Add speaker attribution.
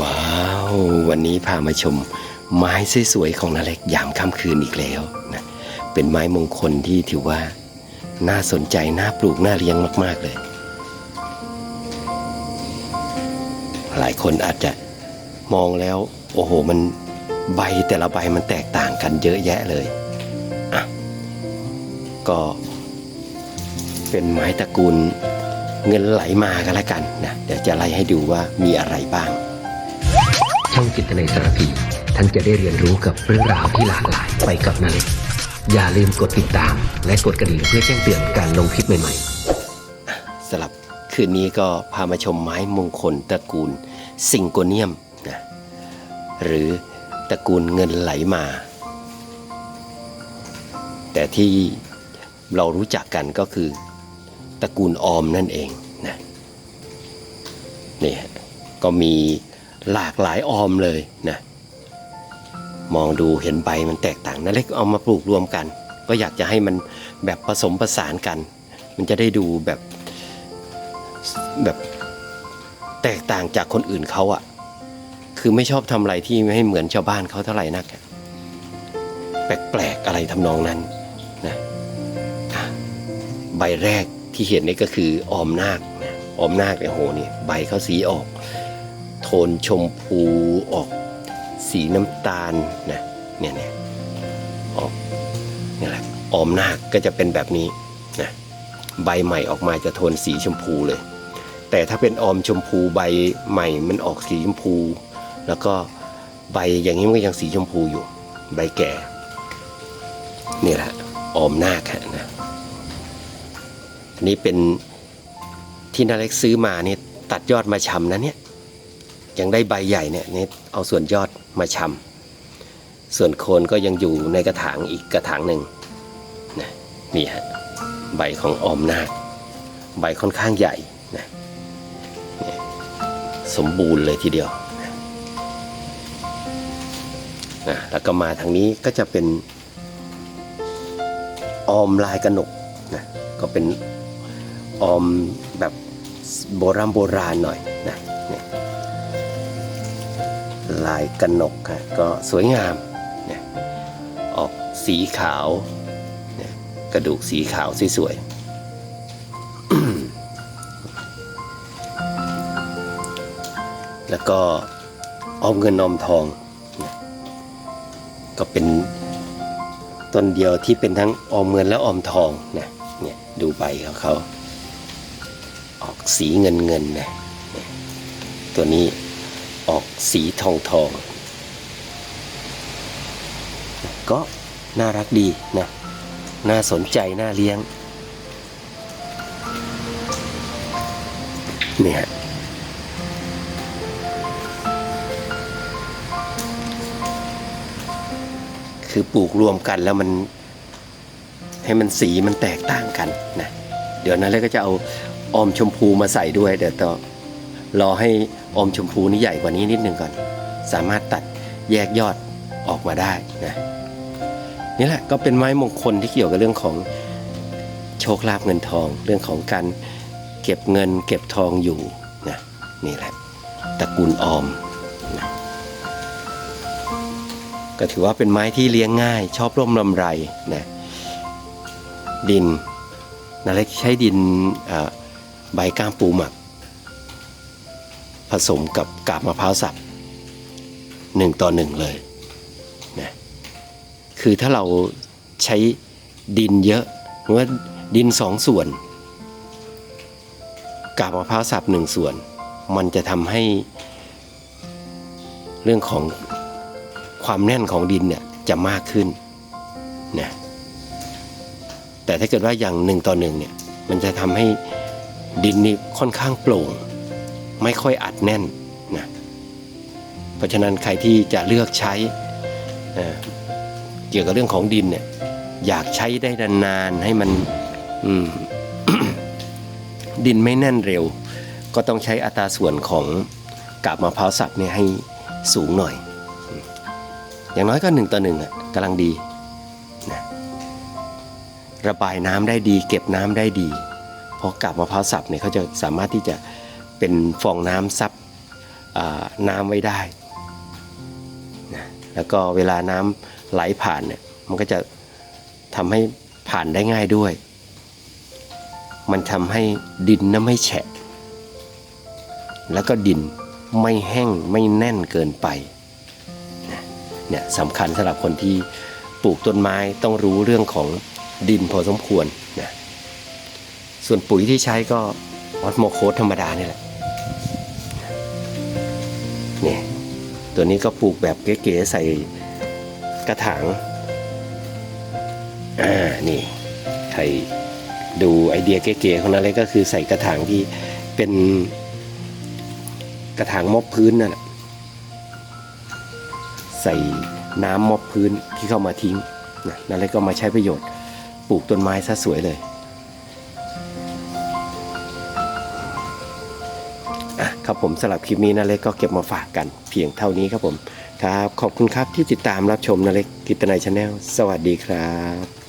Speaker 1: ว้าว วันนี้พามาชม ไม้สวยๆของนาเล็กยามค่ำคืนอีกแล้วนะเป็นไม้มงคลที่ถือว่า น่าสนใจ น่าปลูก น่าเลี้ยงมากๆเลย หลายคนอาจจะมองแล้ว โอ้โห มันใบแต่ละใบมันแตกต่างกันเยอะแยะเลยอะก็เป็นไม้ตระกูลเงินไหลมากันแล้วกันนะเดี๋ยวจะไล่ให้ดูว่ามีอะไรบ้าง
Speaker 2: ช่องจิตในสารพีท่านจะได้เรียนรู้กับเรื่องราวที่หลากหลายไปกับนาเล็กอย่าลืมกดติดตาม และกดกระดิ่งเพื่อแจ้งเตือนการลงคลิปใหม่ๆ
Speaker 1: สำหรับคืนนี้ก็พามาชมไม้มงคลตระกูลซิงโกเนียมนะหรือตระกูลเงินไหลมา แต่ที่เรารู้จักกันก็คือตระกูลออมนั่นเองนะนี่ก็มี หลากหลายออมเลยนะมองดูเห็นใบมันแตกต่างนั่นเล็กเอามาปลูกรวมกัน ก็อยากจะให้มันแบบผสมผสานกัน มันจะได้ดูแบบแบบแตกต่างจากคนอื่นเขาอะคือไม่ชอบทำอะไรที่ไม่ให้เหมือนชาวบ้านเขาเท่าไหร่นักแปลกๆอะไรทำนองนั้นนะใบแรกที่เห็นนี่ก็คือออมนาคออมนาคเนี่ยโหนี่ใบเขาสีออก โทนชมพูออกสีน้ำตาลนะเนี่ยเนี่ยออกนี่แหละออมนาคก็จะเป็นแบบนี้นะใบใหม่ออกมาจะโทนสีชมพูเลย แต่ถ้าเป็นออมชมพูใบใหม่มันออกสีชมพู แล้วก็ใบอย่างนี้มันก็ยังสีชมพูอยู่ ใบแก่นี่แหละออมนาคนะอันนี้เป็นที่นาเล็กซื้อมาเนี่ยตัดยอดมาชำนะเนี่ย ยังได้ใบใหญ่เนี่ยนี่เอาส่วนยอดมาชำส่วนโคนก็ยังอยู่ในกระถางอีกกระถางหนึ่งนะนี่ฮะใบของออมนาคใบค่อนข้างใหญ่นะสมบูรณ์เลยทีเดียวนะแล้วก็มาทางนี้ก็จะเป็นออมลายกระหนกนะก็เป็นออมแบบโบราณโบราณหน่อยนะเนี่ย ลายกระหนกค่ะก็สวยงามเนี่ยออกสีขาวกระดูกสีขาวสวยๆแล้วก็ออมเงินออมทอง ก็เป็นต้นเดียวที่เป็นทั้งออมเงินและออมทองนะเนี่ยดูใบของเขาออกสีเงินเงินนะตัวนี้ ออกสีทองทอง ก็น่ารักดีนะ น่าสนใจ น่าเลี้ยง เนี่ยคือปลูกรวมกันแล้วมันให้มันสีมันแตกต่างกันนะ เดี๋ยวนั้นแล้วก็จะเอาออมชมพูมาใส่ด้วยเดี๋ยวต่อ รอให้ออมชมพูนี่ใหญ่กว่านี้นิดนึงก่อน สามารถตัดแยกยอดออกมาได้นะนี่แหละก็เป็นไม้มงคลที่เกี่ยวกับเรื่องของโชคลาภเงินทอง เรื่องของการเก็บเงิน เก็บทองอยู่นะนี่แหละตระกูลออมนะก็ถือว่าเป็นไม้ที่เลี้ยงง่าย ชอบร่มลำไรนะดินนาเล็กใช้ดินใบก้ามปูหมัก ผสมกับกาบมะพร้าวสับหนึ่งต่อหนึ่งเลยนะคือถ้าเราใช้ดินเยอะหรือว่าดินสองส่วน กาบมะพร้าวสับหนึ่งส่วน มันจะทำให้เรื่องของความแน่นของดินเนี่ยจะมากขึ้นนะแต่ถ้าเกิดว่าอย่างหนึ่งต่อหนึ่งเนี่ยมันจะทำให้ดินนี่ค่อนข้างโปร่ง ไม่ค่อยอัดแน่นนะเพราะฉะนั้นใครที่จะเลือกใช้เเกี่ยวกับเรื่องของดินเนี่ยอยากใช้ได้นานๆให้มันมดินไม่แน่นเร็ว ก็ต้องใช้อัตราส่วนของกาบมะพร้าวสับเนี่ยให้สูงหน่อยอืมอย่างน้อยก็หนึ่งต่อหนึ่งอะกำลังดีนะระบายน้ำได้ดี เก็บน้ำได้ดี เพราะกาบมะพร้าวสับเนี่ยเขาจะสามารถที่จะ เป็นฟองน้ำซับน้ำไว้ได้นะแล้วก็เวลาน้ำไหลผ่านเนี่ยมันก็จะทำให้ผ่านได้ง่ายด้วย มันทำให้ดินน่ะไม่แฉะ แล้วก็ดินไม่แห้งไม่แน่นเกินไปเนี่ยสำคัญสำหรับคนที่ปลูกต้นไม้ต้องรู้เรื่องของดินพอสมควรนะส่วนปุ๋ยที่ใช้ก็ออสโมโคสธรรมดานี่แหละ เนี่ยตัวนี้ก็ปลูกแบบเก๋ๆใส่กระถางอ่านี่ใครดูไอเดียเก๋ๆของนาเล็กก็คือใส่กระถางที่เป็นกระถางมอบพื้นนั่นแหละใส่น้ำมอบพื้นที่เข้ามาทิ้งนะนาเล็กก็มาใช้ประโยชน์ ปลูกต้นไม้ซะสวยเลย อะครับผมสำหรับคลิปนี้นาเล็กก็เก็บมาฝากกันเพียงเท่านี้ครับผมครับขอบคุณครับที่ติดตามรับชมนาเล็กกิตนายชาแนลสวัสดีครับ